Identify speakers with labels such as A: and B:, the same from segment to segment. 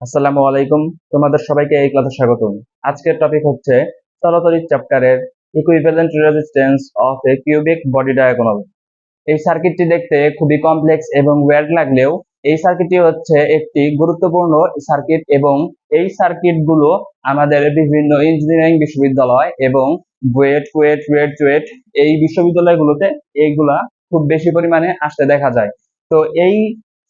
A: আসসালামু আলাইকুম। তোমাদের সবাইকে এই ক্লাসে স্বাগতম। আজকের টপিক হচ্ছে চলতরিক চ্যাপ্টারের equivalent resistance of a cubic body diagonal এই সার্কিটটি দেখতে খুবই কমপ্লেক্স এবং ওয়ার্ড লাগলেও এই সার্কিটটি হচ্ছে একটি গুরুত্বপূর্ণ সার্কিট এবং এই সার্কিটগুলো আমাদের বিভিন্ন ইঞ্জিনিয়ারিং বিশ্ববিদ্যালয় এবং বুয়েট কুয়েট রুয়েট চুয়েট এই বিশ্ববিদ্যালয়গুলোতে এইগুলা খুব বেশি পরিমাণে আসতে দেখা যায়। তো এই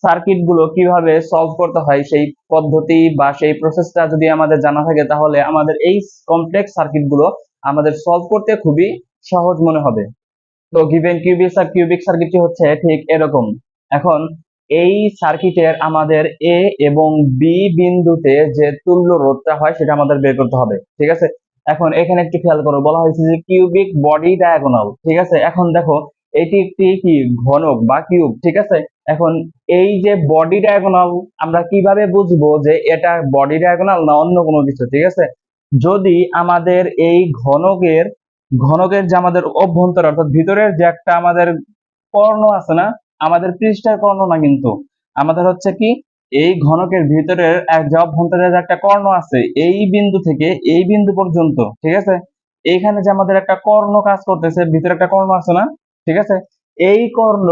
A: সার্কিটগুলো কীভাবে সলভ করতে হয়, সেই পদ্ধতি বা সেই প্রসেসটা যদি আমাদের জানা থাকে, তাহলে আমাদের এই কমপ্লেক্স সার্কিটগুলো আমাদের সলভ করতে খুবই সহজ মনে হবে। তো গিভেন কিউবিক কিউবিক সার্কিটটি হচ্ছে ঠিক এরকম। এখন এই সার্কিটের আমাদের এ এবং বি বিন্দুতে যে তুল্য রোধটা হয়, সেটা আমাদের বের করতে হবে, ঠিক আছে? এখন এখানে একটু খেয়াল করো, বলা হয়েছে যে কিউবিক বডি ডায়াগোনাল ঠিক আছে? এখন দেখো এটি একটি কি ঘনক বা কিউব ঠিক আছে? এখন এই যে বডি ডায়াগোনাল আমরা কীভাবে বুঝব যে এটা বডি ডায়াগোনাল না অন্য কোনো কিছু, ঠিক আছে? যদি আমাদের এই ঘনকের ঘনকের যে আমাদের অভ্যন্তর, অর্থাৎ ভিতরের যে একটা আমাদের কর্ণ আছে না, আমাদের পৃষ্ঠার কর্ণ না কিন্তু, আমাদের হচ্ছে কি, এই ঘনকের ভিতরের যে অভ্যন্তরের যে একটা কর্ণ আছে, এই বিন্দু থেকে এই বিন্দু পর্যন্ত, ঠিক আছে? এইখানে যে আমাদের একটা কর্ণ কাজ করতেছে, ভিতরে একটা কর্ণ আছে না ঠিক আছে? এই কর্ণ,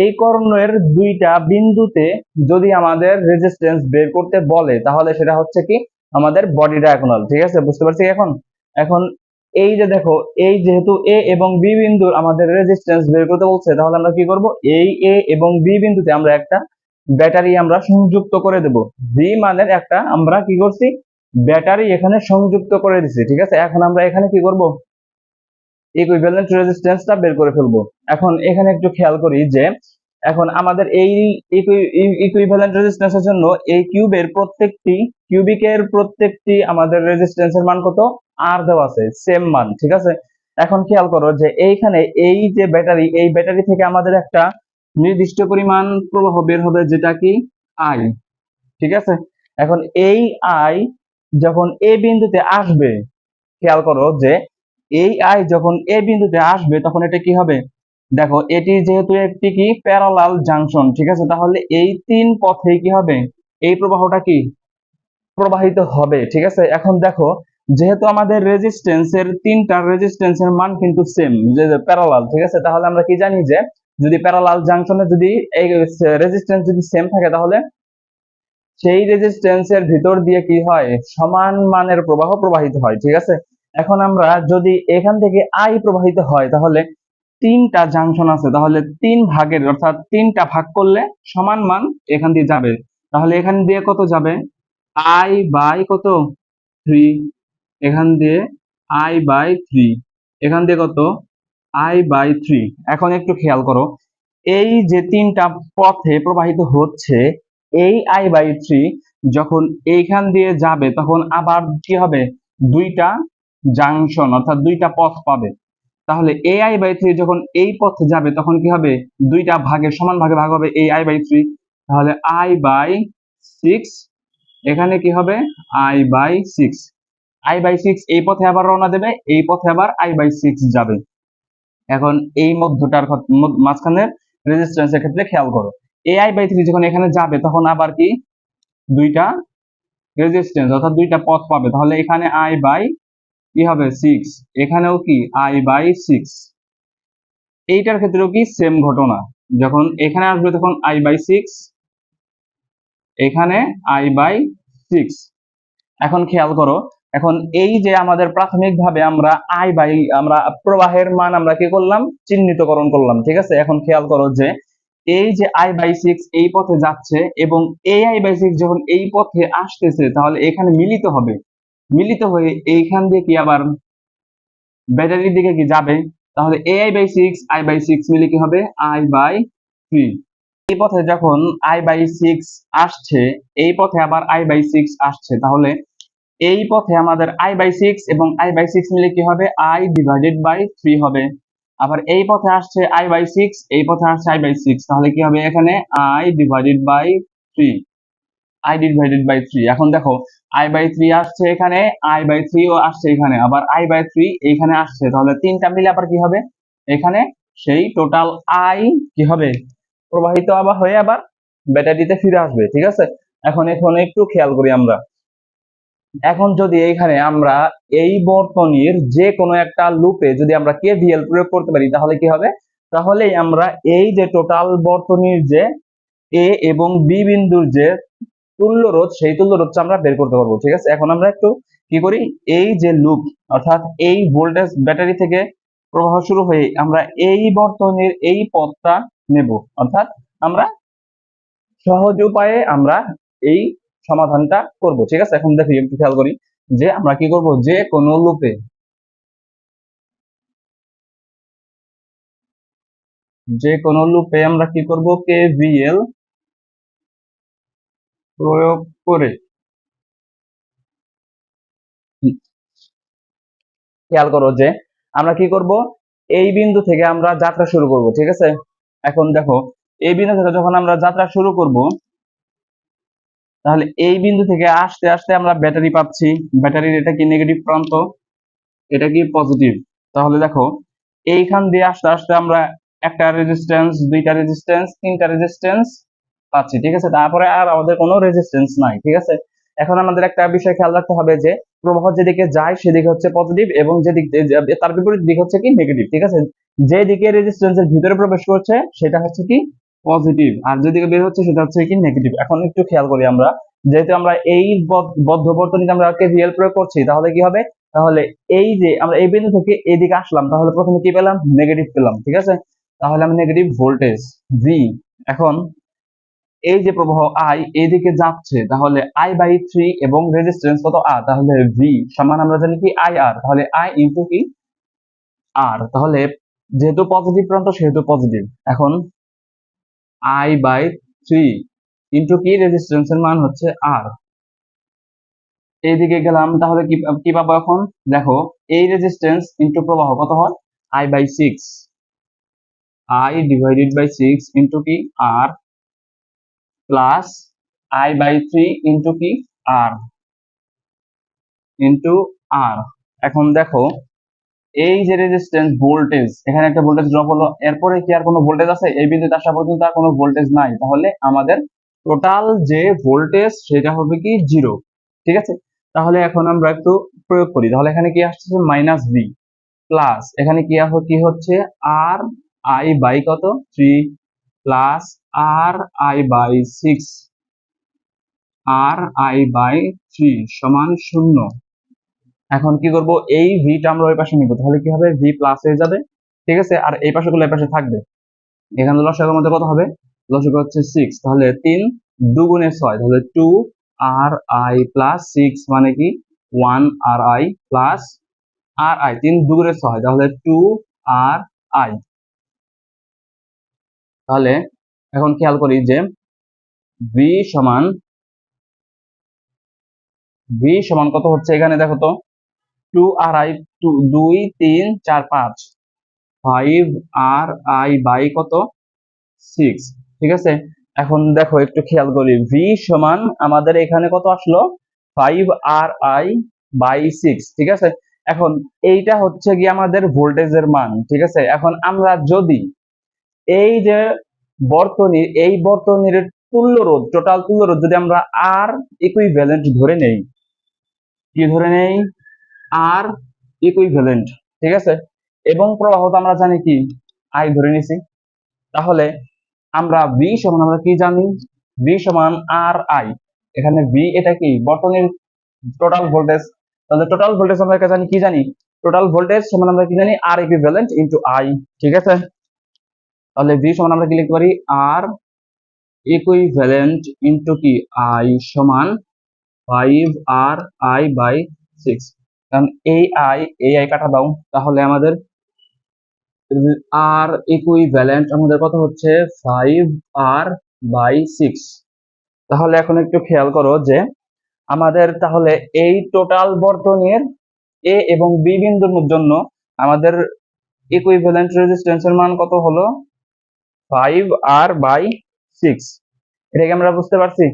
A: এই কর্ণের দুইটা বিন্দুতে যদি আমাদের রেজিস্ট্যান্স বের করতে বলে, তাহলে সেটা হচ্ছে কি? আমাদের বডি ডায়াগোনাল ঠিক আছে? বুঝতে পারছি এখন? এখন এই যে দেখো, এই যেহেতু এ এবং বি বিন্দুর আমাদের রেজিস্ট্যান্স বের করতে বলছে, তাহলে আমরা কি করব? এই এ এবং বি বিন্দুতে আমরা একটা ব্যাটারি আমরা সংযুক্ত করে দেব। বি মানের একটা আমরা কি করছি? ব্যাটারি এখানে সংযুক্ত করে দিছি, ঠিক আছে? এখন আমরা এখানে কি করব? ইকুইভ্যালেন্ট রেজিস্ট্যান্সটা বের করে ফেলব। এখন এখানে একটু খেয়াল করি যে, এখন আমাদের এই ইকুইভ্যালেন্ট রেজিস্ট্যান্সের জন্য এই কিউবের প্রত্যেকটি কিউবিকের প্রত্যেকটি আমাদের রেজিস্ট্যান্সের মান কত? আর দেওয়া আছে সেম মান, ঠিক আছে? এখন খেয়াল করো যে এইখানে এই যে ব্যাটারি, এই ব্যাটারি থেকে আমাদের একটা নির্দিষ্ট পরিমাণ প্রবাহ বের হবে যেটা কি? আই ঠিক আছে? এখন এই আই যখন এ বিন্দুতে আসবে, খেয়াল করো যে এই আই যখন এ বিন্দুতে আসবে, তখন এটা কি হবে? দেখো, এটি যেহেতু একটি কি? প্যারালাল জাংশন ঠিক আছে? তাহলে এই তিন পথে কি হবে? এই প্রবাহটা কি? প্রবাহিত হবে, ঠিক আছে? এখন দেখো, যেহেতু আমাদের রেজিস্ট্যান্সের তিনটা রেজিস্ট্যান্সের মান কিন্তু সেম যে প্যারালাল ঠিক আছে? তাহলে আমরা কি জানি যে, যদি প্যারালাল জাংশনে যদি এই রেজিস্ট্যান্স যদি সেম থাকে, তাহলে সেই রেজিস্ট্যান্সের ভিতর দিয়ে কি হয়? সমান মানের প্রবাহ প্রবাহিত হয়, ঠিক আছে? এখন আমরা যদি এখান থেকে আই প্রবাহিত হয়, তাহলে তিনটা জাংশন আছে। তাহলে তিন ভাগের, অর্থাৎ তিনটা ভাগ করলে সমান মান এখান দিয়ে যাবে। তাহলে এখান দিয়ে কত যাবে? আই বাই কত? থ্রি এখান দিয়ে আই বাই থ্রি এখান দিয়ে কত? আই বাই থ্রি এখন একটু খেয়াল করো। এই যে তিনটা পথে প্রবাহিত হচ্ছে, এই আই বাই থ্রি যখন এইখান দিয়ে যাবে, তখন আবার কি হবে? দুইটা জাংশন অর্থাৎ দুইটা পথ পাবে। তাহলে এ আই বাই থ্রি যখন এই পথে যাবে, তখন কি হবে? দুইটা ভাগে সমান ভাগে ভাগ হবে এই আই বাই থ্রি তাহলে আই বাই সিক্স এখানে কি হবে? I by six I by six এই পথে আবার রওনা দেবে, এই পথে আবার আই বাই সিক্স যাবে। এখন এই মধ্যটার মাঝখানের রেজিস্ট্যান্সের ক্ষেত্রে খেয়াল করো। এ আই বাই থ্রি যখন এখানে যাবে, তখন আবার কি? দুইটা রেজিস্ট্যান্স অর্থাৎ দুইটা পথ পাবে। তাহলে এখানে আই বাই কি হবে সিক্স এখানেও কি? আই বাই সিক্স এইটার ক্ষেত্রেও কি সেম ঘটনা। যখন এখানে আসবে তখন আই বাই সিক্স এখানে আই বাই সিক্স এখন খেয়াল করো, এখন এই যে আমাদের প্রাথমিকভাবে আমরা আই বাই আমরা প্রবাহের মান আমরা কি করলাম? চিহ্নিতকরণ করলাম, ঠিক আছে? এখন খেয়াল করো যে এই যে আই বাই সিক্স এই পথে যাচ্ছে এবং এই আই বাই সিক্স যখন এই পথে আসতেছে, তাহলে এখানে মিলিত হবে। মিলিত হয়ে এইখান দিয়ে কি আবার ব্যাটারির দিকে কি যাবে? তাহলে এ I by six I by six মিলে কি হবে? আই বাই থ্রি এই পথে যখন আই বাই সিক্স আসছে, এই পথে আবার আই বাই সিক্স আসছে। তাহলে এই পথে আমাদের আই বাই সিক্স এবং আই বাই সিক্স মিলে কি হবে? আই ডিভাইডেড বাই থ্রি হবে। আবার এই পথে আসছে আই বাই সিক্স এই পথে আসছে আই বাই সিক্স তাহলে কি হবে এখানে? I divided by three I divided by three এখন দেখো আই বাই থ্রি আসছে এখানে আই বাই ও আসছে এখানে। আবার আই বাই থ্রি এইখানে আসছে। তাহলে তিনটা মিলে আবার কি হবে? এখানে সেই টোটাল আই কি হবে? প্রবাহিত আবার হয়ে আবার ব্যাটারিতে ফিরে আসবে, ঠিক আছে? এখন এখন একটু খেয়াল করি আমরা। এখন যদি এইখানে আমরা এই বর্তনীর যে কোনো একটা লুপে যদি আমরা কেভিএল প্রয়োগ করতে পারি, তাহলে কি হবে? তাহলেই আমরা এই যে টোটাল বর্তনীর যে এ এবং বি বিন্দুর যে তুল্য রোধ, সেই তুল্য রোধটা আমরা বের করতে পারব, ঠিক আছে? এখন আমরা একটু কি করি? এই যে লুপ অর্থাৎ এই ভোল্টেজ ব্যাটারি থেকে প্রবাহ শুরু হয়ে আমরা এই বর্তনীর এই পথটা নেব। অর্থাৎ আমরা সহজ উপায়ে আমরা এই সমাধানটা করব, ঠিক আছে? এখন দেখি, একটু খেয়াল করি যে আমরা কি করব? যে কোনো লুপে যে কোনো লুপে আমরা কি করব? কেভিএল প্রয়োগ করে। খেয়াল করো যে আমরা কি করব? এই বিন্দু থেকে আমরা যাত্রা শুরু করব, ঠিক আছে? এখন দেখো, এই বিন্দু থেকে যখন আমরা যাত্রা শুরু করব, তাহলে এই বিন্দু থেকে আসতে আসতে আমরা ব্যাটারি পাচ্ছি। ব্যাটারির এটা কি নেগেটিভ প্রান্ত? এটা কি পজিটিভ তাহলে দেখো, এইখান দিয়ে আসতে আসতে আমরা একটা রেজিস্ট্যান্স দুইটা রেজিস্ট্যান্স তিনটা রেজিস্ট্যান্স পাচ্ছি, ঠিক আছে? তারপরে আর আমাদের কোনো রেজিস্ট্যান্স নাই, ঠিক আছে? এখন আমাদের একটা বিষয় খেয়াল রাখতে হবে যে, প্রবাহ যেদিকে যায় সেদিকে হচ্ছে পজিটিভ এবং যেদিক তার বিপরীত দিক হচ্ছে কি নেগেটিভ ঠিক আছে? যে দিকে রেজিস্ট্যান্সের ভিতরে প্রবেশ করছে, সেটা হচ্ছে কি পজিটিভ আর যেদিকে বের হচ্ছে সেটা হচ্ছে কি নেগেটিভ এখন একটু খেয়াল করি আমরা, যেহেতু আমরা এই বদ্ধ বর্তনীতে আমরা কেভিএল প্রয়োগ করছি, তাহলে কি হবে? তাহলে এই যে আমরা এই বিন্দু থেকে এদিকে আসলাম, তাহলে প্রথমে কি পেলাম? নেগেটিভ পেলাম, ঠিক আছে? তাহলে আমি নেগেটিভ ভোল্টেজ ভি এখন এই যে প্রবাহ আই এদিকে যাচ্ছে, তাহলে আই বাই থ্রি এবং রেজিস্ট্যান্স কত আর তাহলে ভি সমান আমরা জানি কি আই আর তাহলে আই ইন্টু কি? আর তাহলে যেহেতু পজিটিভ প্রান্ত, সেহেতু পজিটিভ এখন আই বাই থ্রি ইন্টু কি? রেজিস্ট্যান্স এর মান হচ্ছে আর এইদিকে গেলাম, তাহলে কি পাবো এখন? দেখো, এই রেজিস্ট্যান্স ইন্টু প্রবাহ কত হয়? I by six I divided by six into কি? R plus I by three into কি? আর ইন্টু আর এখন দেখো, এই যে রেজিস্ট্যান্স ভোল্টেজ এখানে একটা ভোল্টেজ ড্রপ হলো, এরপরে কি আর কোনো ভোল্টেজ আছে? এই বিন্দুতে আসা পর্যন্ত আর কোনো ভোল্টেজ নাই। তাহলে আমাদের টোটাল যে ভোল্টেজ সেটা হবে কি জিরো ঠিক আছে? তাহলে এখন আমরা একটু প্রয়োগ করি। তাহলে এখানে কি আসছে মাইনাস বি প্লাস এখানে কি কি হচ্ছে? আর আই বাই কত? Three plus R I by six R I by three সমান শূন্য। এখন কি করব? এই ভিটা আমরা ওই পাশে নিব, তাহলে কি হবে? ভি প্লাস হয়ে যাবে, ঠিক আছে? আর এই পাশে গুলো এই পাশে থাকবে। এখানে লসাগের মধ্যে কত হবে? লসাগ হচ্ছে সিক্স তাহলে তিন দুগুণে ছয়, তাহলে two R I plus six মানে কি? One R I plus R I তিন দুগুণে ছয়, তাহলে টু আর আই তাহলে এখন খেয়াল করি যে ভি সমান ভি সমান কত হচ্ছে এখানে দেখো তো টু আর আই টু দুই, তিন, চার, পাঁচ ফাইভ আর আই বাই কত? সিক্স ঠিক আছে? এখন দেখো একটু খেয়াল করি ভি সমান আমাদের এখানে কত আসলো? Five R I by six ঠিক আছে? এখন এইটা হচ্ছে কি আমাদের ভোল্টেজের মান, ঠিক আছে? এখন আমরা যদি এই যে বর্তনীর এই বর্তনীর তুল্য রোধ টোটাল তুল্য রোধ যদি আমরা আর ইকুইভ্যালেন্ট ধরে নেই, কি ধরে নেই? আর ইকুইভ্যালেন্ট ঠিক আছে? এবং প্রবাহ আমরা জানি কি? আই ধরে নিছি। তাহলে আমরা বি সমান আমরা কি জানি? বি সমান আর আই এখানে বি এটা কি? বর্তনীর টোটাল ভোল্টেজ তাহলে টোটাল ভোল্টেজ আমরা জানি, কি জানি? টোটাল ভোল্টেজ সমান আমরা কি জানি? আর ইকুইভ্যালেন্ট ইনটু আই ঠিক আছে? তাহলে ভি সমান আমরা কি লিখতে পারি? আর ইকুইভ্যালেন্ট ইনটু কি? আই সমান five R I by six কারণ এই আই এই আই কাটা দাও। তাহলে আমাদের আর ইকুইভ্যালেন্ট আমাদের কত হচ্ছে? ফাইভ আর বাই সিক্স তাহলে এখন একটু খেয়াল করো যে আমাদের তাহলে এই টোটাল বর্তনীর এ এবং বি বিন্দুর জন্য আমাদের ইকুইভ্যালেন্ট রেজিস্ট্যান্সের মান কত হলো? ফাইভ আর বাই সিক্স এটাকে আমরা বুঝতে পারছি?